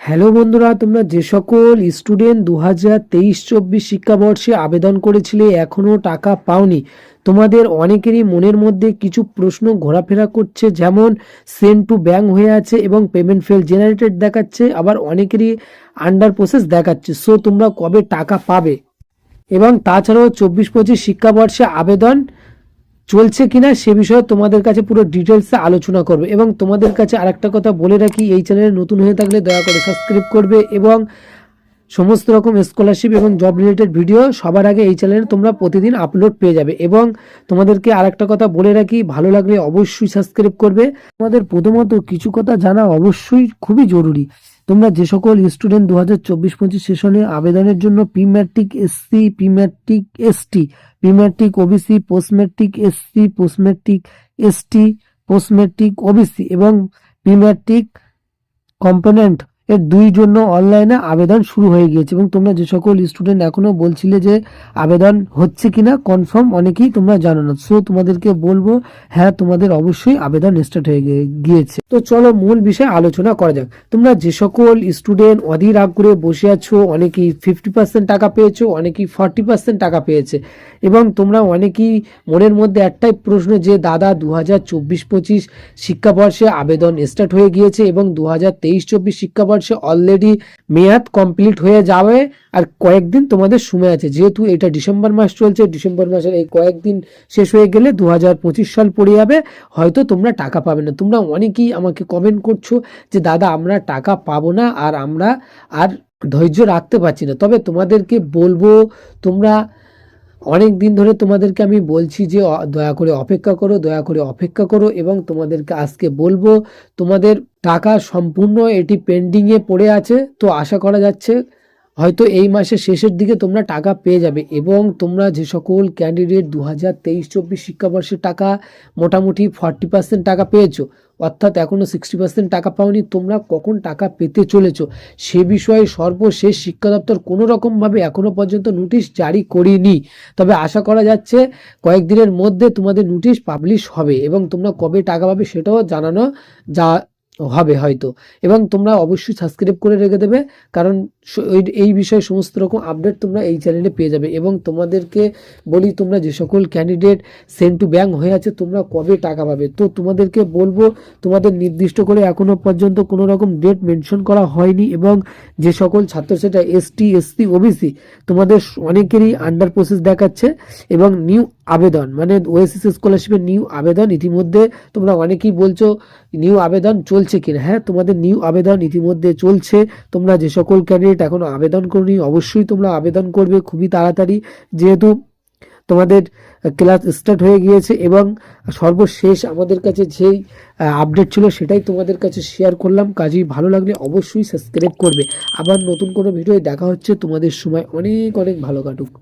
Hello বন্ধুরা, তোমরা যে সকল স্টুডেন্ট দু হাজার তেইশ চব্বিশ শিক্ষাবর্ষে আবেদন করেছিলে এখনও টাকা পাওনি। তোমাদের অনেকেরই মনের মধ্যে কিছু প্রশ্ন ঘোরাফেরা করছে, যেমন সেন্ড টু ব্যাঙ্ক হয়ে আছে এবং পেমেন্ট ফেল জেনারেটেড দেখাচ্ছে, আবার অনেকেরই আন্ডার প্রসেস দেখাচ্ছে। সো তোমরা কবে টাকা পাবে? এবং তাছাড়াও চব্বিশ পঁচিশ শিক্ষাবর্ষে আবেদন চলছে কিনা সে বিষয়ে তোমাদের কাছে পুরো ডিটেলসে আলোচনা করবে। এবং তোমাদের কাছে আরেকটা কথা বলে রাখি, এই চ্যানেলে নতুন হয়ে থাকলে দয়া করে সাবস্ক্রাইব করবে এবং সমস্ত রকম স্কলারশিপ এবং জব রিলেটেড ভিডিও সবার আগে এই চ্যানেলে তোমরা প্রতিদিন আপলোড পেয়ে যাবে এবং তোমাদেরকে আরেকটা কথা বলে রাখি, ভালো লাগলে অবশ্যই সাবস্ক্রাইব করবে। তোমাদের প্রথমত কিছু কথা জানা অবশ্যই খুবই জরুরি। তোমরা যে সকল স্টুডেন্ট দু হাজার চব্বিশ পঁচিশ সেশনে আবেদনের জন্য pre matric SC pre matric ST pre matric OBC post matric SC post matric ST post matric OBC এবং প্রি ম্যাট্রিক কম্পোনেন্ট এর দুই জন্য অনলাইনে আবেদন শুরু হয়ে গিয়েছে। এবং তোমরা যে সকল স্টুডেন্ট এখনও বলছিলে যে আবেদন হচ্ছে কিনা কনফার্ম অনেকেই তোমরা জানো না। সো তোমাদেরকে বলব হ্যাঁ তোমাদের অবশ্যই আবেদন স্টার্ট হয়ে গিয়েছে। তো চলো মূল বিষয়ে আলোচনা করা যাক। তোমরা যে সকল স্টুডেন্ট অধীর আগ্রহে বসে আছো, অনেকেই ফিফটি পার্সেন্ট টাকা পেয়েছ, অনেকেই ফর্টি পার্সেন্ট টাকা পেয়েছে। এবং তোমরা অনেকেই মনের মধ্যে একটাই প্রশ্ন যে, দাদা দু হাজার চব্বিশ পঁচিশ শিক্ষাবর্ষে আবেদন স্টার্ট হয়ে গিয়েছে এবং দু হাজার তেইশ চব্বিশ শিক্ষাবর্ষে অলরেডি মেয়াদ কমপ্লিট হয়ে যাবে আর কয়েকদিন তোমাদের সময় আছে। যেহেতু এটা ডিসেম্বর মাস চলছে, ডিসেম্বর মাসের এই কয়েকদিন শেষ হয়ে গেলে দু হাজার পঁচিশ সাল পড়ে যাবে, হয়তো তোমরা টাকা পাবে না। তোমরা অনেকেই আমাকে কমেন্ট করছ যে, দাদা, আমরা টাকা পাবো না আর আমরা আর ধৈর্য রাখতে পারছি না। তবে তোমাদেরকে বলব, তোমরা অনেক দিন ধরে তোমাদেরকে আমি বলছি যে দয়া করে অপেক্ষা করো, দয়া করে অপেক্ষা করো এবং তোমাদেরকে আজকে বলব, তোমাদের টাকা সম্পূর্ণ এটি পেন্ডিংয়ে পড়ে আছে। তো আশা করা যাচ্ছে হয়তো এই মাসের শেষের দিকে তোমরা টাকা পেয়ে যাবে এবং তোমরা যে সকল ক্যান্ডিডেট দু হাজার তেইশ চব্বিশ শিক্ষাবর্ষের টাকা, মোটামুটি ফর্টি পার্সেন্ট টাকা পেয়েছ, অর্থাৎ এখনও সিক্সটি পার্সেন্ট টাকা পাওনি, তোমরা কখন টাকা পেতে চলেছো? সে বিষয়ে সর্বশেষ শিক্ষা দপ্তর কোনো রকমভাবে এখনও পর্যন্ত নোটিশ জারি করিনি। তবে আশা করা যাচ্ছে, কয়েকদিনের মধ্যে তোমাদের নোটিশ পাবলিশ হবে এবং তোমরা কবে টাকা পাবে সেটাও জানানো যা হবে হয়তো। এবং তোমরা অবশ্যই সাবস্ক্রাইব করে রেখে দেবে, কারণ এই বিষয়ে সমস্ত রকম আপডেট তোমরা এই চ্যানেলে পেয়ে যাবে। এবং তোমাদেরকে বলি, তোমরা যে সকল ক্যান্ডিডেট সেন্ট টু ব্যাঙ্ক হয়ে আছে, তোমরা কবে টাকা পাবে? তো তোমাদেরকে বলব, তোমাদের নির্দিষ্ট করে এখনও পর্যন্ত কোনো রকম ডেট মেনশন করা হয়নি এবং যে সকল ছাত্রছাত্রীরা এসটি এসসি ওবিসি তোমাদের অনেকেরই আন্ডার প্রসেস দেখাচ্ছে এবং নিউ আবেদন মানে ওএসএস স্কলারশিপের নিউ আবেদন ইতিমধ্যে তোমরা অনেকেই বলছো নিউ আবেদন চলছে কিনা। হ্যাঁ তোমাদের নিউ আবেদন ইতিমধ্যে চলছে, তোমরা যে সকল ক্যান্ডিডেট এখনও আবেদন করনি অবশ্যই তোমরা আবেদন করবে খুবই তাড়াতাড়ি, যেহেতু তোমাদের ক্লাস স্টার্ট হয়ে গিয়েছে এবং সর্বশেষ আমাদের কাছে যেই আপডেট ছিল সেটাই তোমাদের কাছে শেয়ার করলাম। কাজেই ভালো লাগলে অবশ্যই সাবস্ক্রাইব করবে। আবার নতুন কোনো ভিডিও দেখা হচ্ছে, তোমাদের সময় অনেক অনেক ভালো কাটুক।